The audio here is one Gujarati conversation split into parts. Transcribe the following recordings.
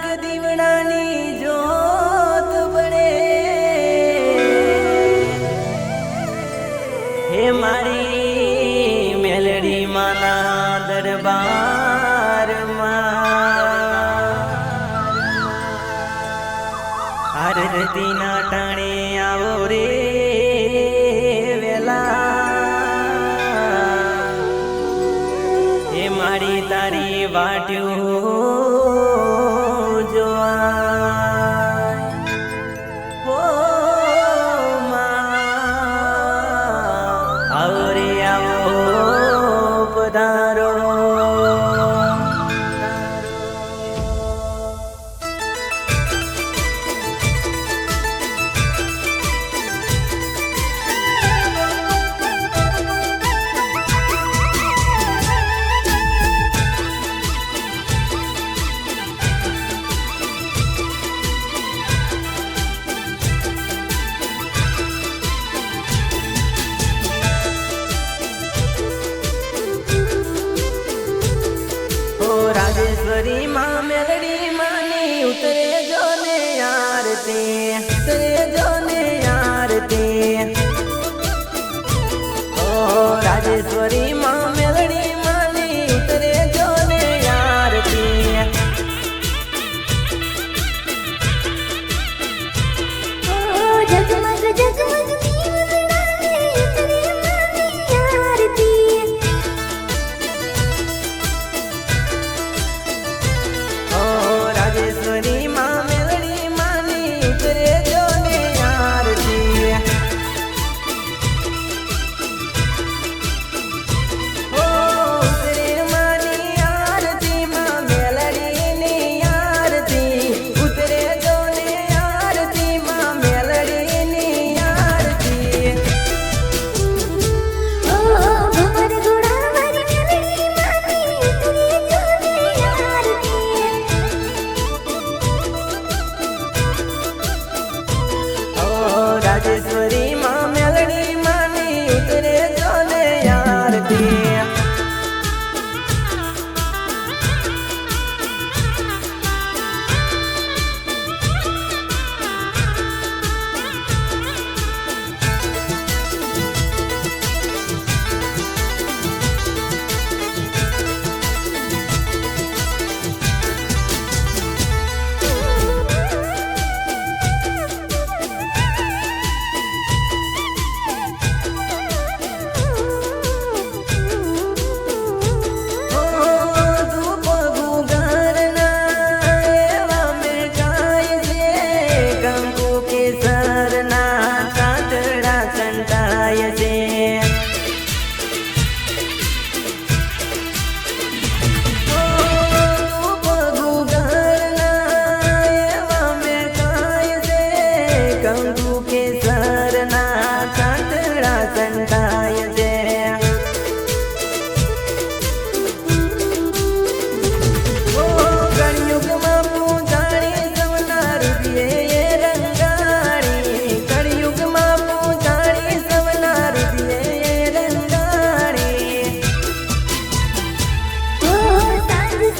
રાગ દીવડાની જોત પડે હે મારી મેલડી માના દરબારમાં. આરતીના ટાણે આવો રે વેલા. હે મારી તારી વાટ્યું da ગરીમાં મેલડી માની ઉતરે જો.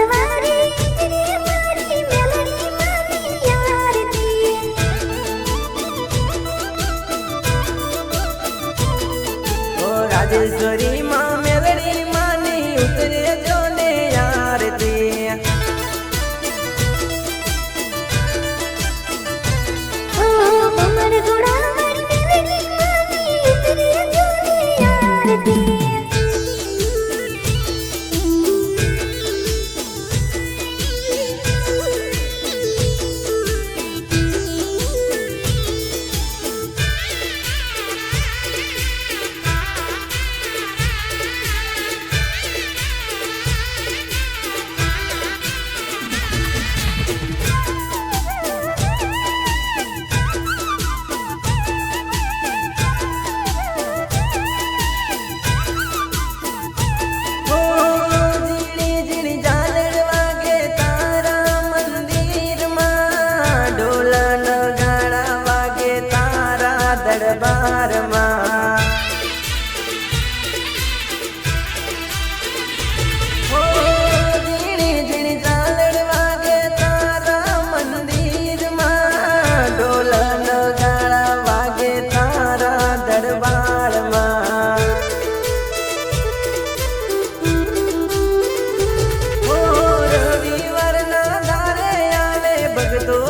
சவாரி todo.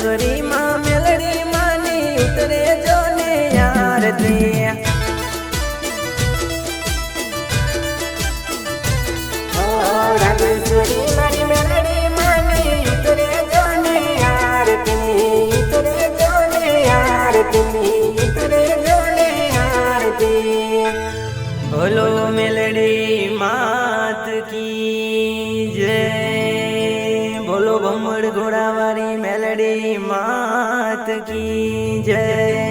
ડુંગરીમાં મેલડી માની ઉતરે જો ને યાર તે. મારી મેલડી માની ઉતરે જો ને યાર તે, ઉતરે બોલો મેલડી માત કી જય. ગોળ ઘોડાવાળી મેલડી માત કી જય.